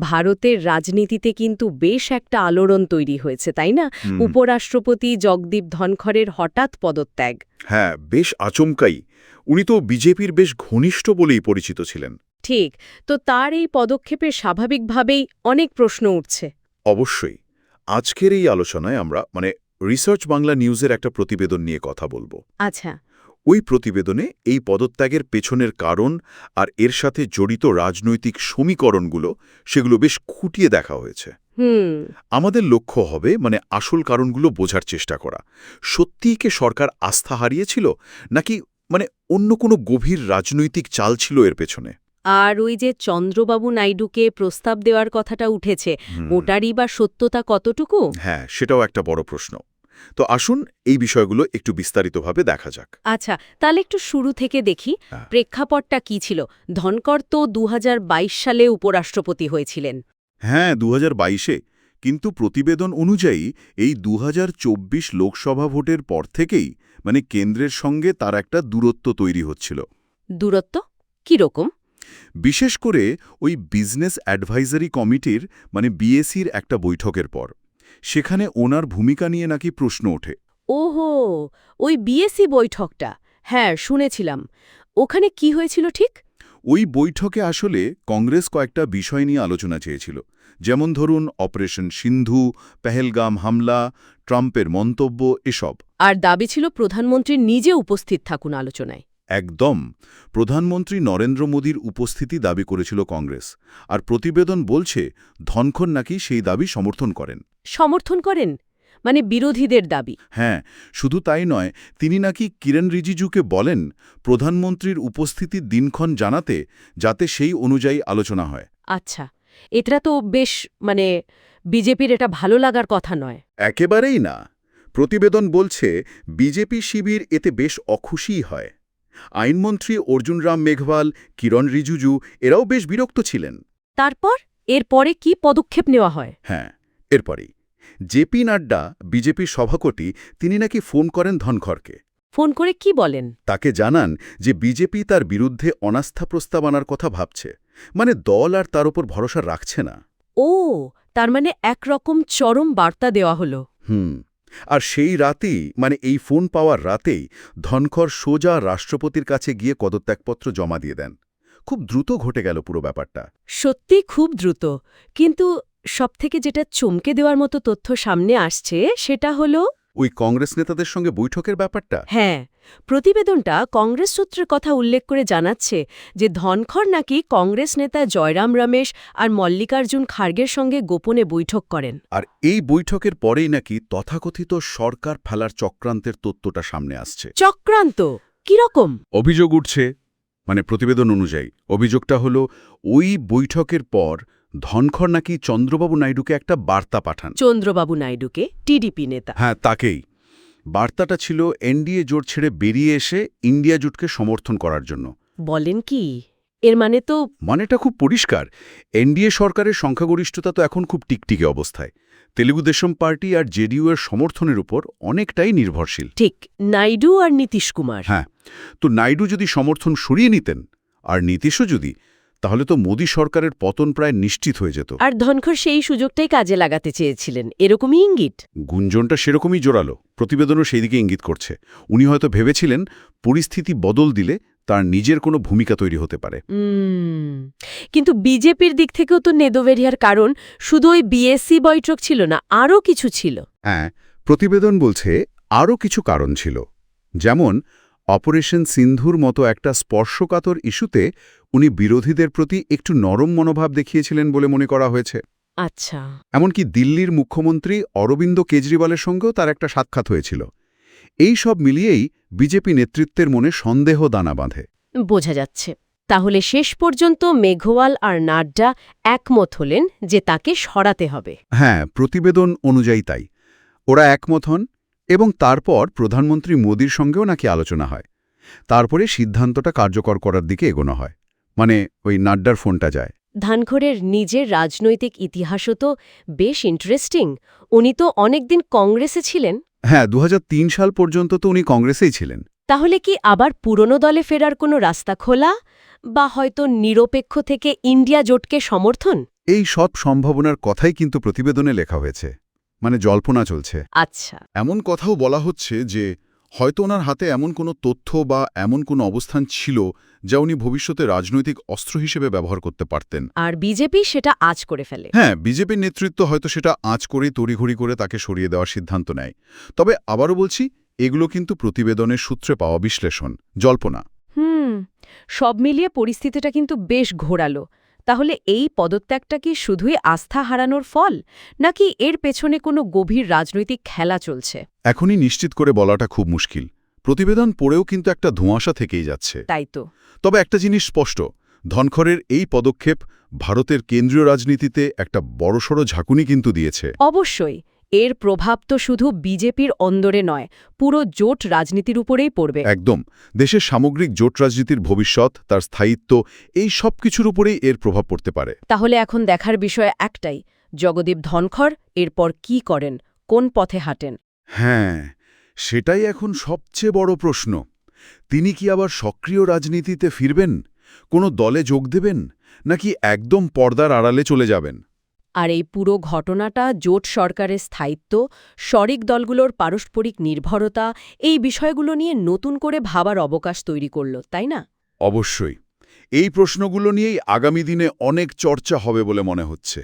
ভারতের রাজনীতিতে কিন্তু বেশ একটা আলোড়ন তৈরি হয়েছে তাই না? উপরাষ্ট্রপতি জগদীপ ধনখড়ের হঠাৎ পদত্যাগ। হ্যাঁ বেশ আচমকাই। উনি তো বিজেপির বেশ ঘনিষ্ঠ বলেই পরিচিত ছিলেন। ঠিক তো তার এই পদক্ষেপে স্বাভাবিকভাবেই অনেক প্রশ্ন উঠছে। অবশ্যই। আজকের এই আলোচনায় আমরা মানে রিসার্চ বাংলা নিউজের একটা প্রতিবেদন নিয়ে কথা বলব। আচ্ছা। ওই প্রতিবেদনে এই পদত্যাগের পেছনের কারণ আর এর সাথে জড়িত রাজনৈতিক সমীকরণগুলো সেগুলো বেশ খুঁটিয়ে দেখা হয়েছে। হুম। আমাদের লক্ষ্য হবে মানে আসল কারণগুলো বোঝার চেষ্টা করা। সত্যিই কি সরকার আস্থা হারিয়েছিল নাকি মানে অন্য কোনো গভীর রাজনৈতিক চাল ছিল এর পেছনে? আর ওই যে চন্দ্রবাবু নাইডুকে প্রস্তাব দেওয়ার কথাটা উঠেছে ওটারই বা সত্যতা কতটুকু? হ্যাঁ সেটাও একটা বড় প্রশ্ন। তো আসুন এই বিষয়গুলো একটু বিস্তারিতভাবে দেখা যাক। আচ্ছা তাহলে একটু শুরু থেকে দেখি হ্যাঁ। প্রেক্ষাপটটা কি ছিল? ধনকর তো দু হাজার বাইশ সালে উপরাষ্ট্রপতি হয়েছিলেন। হ্যাঁ দু হাজার বাইশে। কিন্তু প্রতিবেদন অনুযায়ী এই দুহাজার চব্বিশ লোকসভা ভোটের পর থেকেই মানে কেন্দ্রের সঙ্গে তার একটা দূরত্ব তৈরি হচ্ছিল। দূরত্ব? কীরকম বিশেষ করে ওই বিজনেস অ্যাডভাইজারি কমিটির মানে বিএসির একটা বৈঠকের পর। সেখানে ওনার ভূমিকা নিয়ে নাকি প্রশ্ন ওঠে। ওহো ওই বিএসসি বৈঠকটা। হ্যাঁ শুনেছিলাম। ওখানে কি হয়েছিল ঠিক? ওই বৈঠকে আসলে কংগ্রেস কয়েকটা বিষয় নিয়ে আলোচনা চেয়েছিল। যেমন ধরুন অপারেশন সিন্ধু পেহেলগাম হামলা ট্রাম্পের মন্তব্য এসব। আর দাবি ছিল প্রধানমন্ত্রী নিজে উপস্থিত থাকুন আলোচনায়। একদম। প্রধানমন্ত্রী নরেন্দ্র মোদীর উপস্থিতি দাবি করেছিল কংগ্রেস। আর প্রতিবেদন বলছে ধনখড় নাকি সেই দাবি সমর্থন করেন। সমর্থন করেন? মানে বিরোধীদের দাবি? হ্যাঁ শুধু তাই নয় তিনি নাকি কিরণ রিজিজুকে বলেন প্রধানমন্ত্রীর উপস্থিতি দিনক্ষণ জানাতে যাতে সেই অনুযায়ী আলোচনা হয়। আচ্ছা এটা তো বেশ মানে বিজেপির এটা ভালো লাগার কথা নয়। একেবারেই না। প্রতিবেদন বলছে বিজেপি শিবির এতে বেশ অখুশিই হয়। আইনমন্ত্রী অর্জুন রাম মেঘওয়াল কিরণ রিজুজু এরাও বেশ বিরক্ত ছিলেন। তারপর? এরপরে কি পদক্ষেপ নেওয়া হয়? হ্যাঁ এরপরেই জেপি নাড্ডা বিজেপির সভাপতি তিনি নাকি ফোন করেন ধনখড়কে। ফোন করে কি বলেন? তাকে জানান যে বিজেপি তার বিরুদ্ধে অনাস্থা প্রস্তাব আনার কথা ভাবছে। মানে দল আর তার উপর ভরসা রাখছে না। ও তার মানে একরকম চরম বার্তা দেওয়া হলো। হুম। আর সেই রাতেই মানে এই ফোন পাওয়ার রাতেই ধনখর সোজা রাষ্ট্রপতির কাছে গিয়ে পদত্যাগপত্র জমা দিয়ে দেন। খুব দ্রুত ঘটে গেল পুরো ব্যাপারটা। সত্যি খুব দ্রুত। কিন্তু সবথেকে যেটা চমকে দেওয়ার মতো তথ্য সামনে আসছে, সেটা হলো ওই কংগ্রেস নেতাদের সঙ্গে বৈঠকের ব্যাপারটা? হ্যাঁ প্রতিবেদনটা কংগ্রেস সূত্রের কথা উল্লেখ করে জানাচ্ছে যে ধনখড় নাকি কংগ্রেস নেতা জয়রাম রমেশ আর মল্লিকার্জুন খার্গের সঙ্গে গোপনে বৈঠক করেন। আর এই বৈঠকের পরেই নাকি তথাকথিত সরকার ফেলার চক্রান্তের তত্ত্বটা সামনে আসছে। চক্রান্ত? কীরকম? অভিযোগ উঠছে মানে প্রতিবেদন অনুযায়ী অভিযোগটা হলো ওই বৈঠকের পর ধনখড় নাকি চন্দ্রবাবু নাইডুকে একটা বার্তা পাঠান। চন্দ্রবাবু নাইডুকে টিডিপি নেতা। হ্যাঁ তাকেই। বার্তাটা ছিল এনডিএ জোট ছেড়ে বেরিয়ে এসে ইন্ডিয়া জোটকে সমর্থন করার জন্য। বলেন কি? এর মানে তো মানেটা খুব পরিষ্কার। এনডিএ সরকারের সংখ্যাগরিষ্ঠতা তো এখন খুব টিকটিকে অবস্থায়। তেলুগু দেশম পার্টি আর জেডিইউ এর সমর্থনের উপর অনেকটাই নির্ভরশীল। ঠিক নাইডু আর নীতিশ কুমার। হ্যাঁ তো নাইডু যদি সমর্থন সরিয়ে নিতেন আর নীতিশও যদি তাহলে তো মোদী সরকারের পতন প্রায় নিশ্চিত হয়ে যেত। আর ধনখড় সেই সুযোগটাই কাজে লাগাতে চেয়েছিলেন। এরকমই ইঙ্গিত। গুঞ্জনটা সেরকমই জোরালো। প্রতিবেদনও সেই দিকে ইঙ্গিত করছে। উনি হয়তো ভেবেছিলেন পরিস্থিতি বদল দিলে তার নিজের কোনো ভূমিকা তৈরি হতে পারে। কিন্তু বিজেপির দিক থেকেও তো নেদোভেরিয়ার কারণ শুধু ওই বিএসসি বৈঠক ছিল না আরও কিছু ছিল। হ্যাঁ প্রতিবেদন বলছে আরও কিছু কারণ ছিল। যেমন অপারেশন সিন্ধুর মতো একটা স্পর্শকাতর ইস্যুতে উনি বিরোধীদের প্রতি একটু নরম মনোভাব দেখিয়েছিলেন বলে মনে করা হয়েছে। আচ্ছা। এমনকি দিল্লির মুখ্যমন্ত্রী অরবিন্দ কেজরিওয়ালের সঙ্গেও তার একটা সাক্ষাৎ হয়েছিল। এই সব মিলিয়েই বিজেপি নেতৃত্বের মনে সন্দেহ দানা বাঁধে। বোঝা যাচ্ছে। তাহলে শেষ পর্যন্ত মেঘওয়াল আর নাড্ডা একমত হলেন যে তাকে সরাতে হবে। হ্যাঁ প্রতিবেদন অনুযায়ী তাই। ওরা একমত হন এবং তারপর প্রধানমন্ত্রী মোদীর সঙ্গেও নাকি আলোচনা হয়। তারপরে সিদ্ধান্তটা কার্যকর করার দিকে এগোনো হয়। মানে ওই নাড্ডার ফোনটা যায়। ধানখড়ের নিজের রাজনৈতিক ইতিহাসও তো বেশ ইন্টারেস্টিং উনি তো অনেকদিন কংগ্রেসে ছিলেন। হ্যাঁ দু হাজার তিন সাল পর্যন্ত তো উনি কংগ্রেসেই ছিলেন। তাহলে কি আবার পুরনো দলে ফেরার কোনো রাস্তা খোলা? বা হয়তো নিরপেক্ষ থেকে ইন্ডিয়া জোটকে সমর্থন? এই সব সম্ভাবনার কথাই কিন্তু প্রতিবেদনে লেখা হয়েছে। মানে জল্পনা চলছে। আচ্ছা। এমন কথাও বলা হচ্ছে যে হয়তো ওনার হাতে এমন কোনো তথ্য বা এমন কোনো অবস্থান ছিল যা উনি ভবিষ্যতে রাজনৈতিক অস্ত্র হিসেবে ব্যবহার করতে পারতেন। আর বিজেপি সেটা আজ করে ফেলে। হ্যাঁ বিজেপির নেতৃত্ব হয়তো সেটা আঁচ করেই তড়িঘড়ি করে তাকে সরিয়ে দেওয়ার সিদ্ধান্ত নেয়। তবে আবারও বলছি এগুলো কিন্তু প্রতিবেদনের সূত্রে পাওয়া বিশ্লেষণ জল্পনা। হুম সব মিলিয়ে পরিস্থিতিটা কিন্তু বেশ ঘোরালো। তাহলে এই পদত্যাগটা কি শুধুই আস্থা হারানোর ফল নাকি এর পেছনে কোনো গভীর রাজনৈতিক খেলা চলছে? এখনই নিশ্চিত করে বলাটা খুব মুশকিল। প্রতিবেদন পড়েও কিন্তু একটা ধোঁয়াশা থেকেই যাচ্ছে। তাই তো। তবে একটা জিনিস স্পষ্ট ধনখরের এই পদক্ষেপ ভারতের কেন্দ্রীয় রাজনীতিতে একটা বড়সড় ঝাঁকুনি কিন্তু দিয়েছে। অবশ্যই। এর প্রভাব তো শুধু বিজেপির অন্দরে নয় পুরো জোট রাজনীতির উপরেই পড়বে। একদম। দেশের সামগ্রিক জোট রাজনীতির ভবিষ্যৎ তার স্থায়িত্ব এই সব কিছুর উপরেই এর প্রভাব পড়তে পারে। তাহলে এখন দেখার বিষয় একটাই জগদীপ ধনখড় এরপর কি করেন? কোন পথে হাঁটেন? হ্যাঁ সেটাই এখন সবচেয়ে বড় প্রশ্ন। তিনি কি আবার সক্রিয় রাজনীতিতে ফিরবেন? কোনো দলে যোগ দেবেন? নাকি একদম পর্দার আড়ালে চলে যাবেন? আর এই পুরো ঘটনাটা জোট সরকারের স্থায়িত্ব, শরিক দলগুলোর পারস্পরিক নির্ভরতা, এই বিষয়গুলো নিয়ে নতুন করে ভাবার অবকাশ তৈরি করল, তাই না? অবশ্যই। এই প্রশ্নগুলো নিয়েই আগামী দিনে অনেক চর্চা হবে বলে মনে হচ্ছে।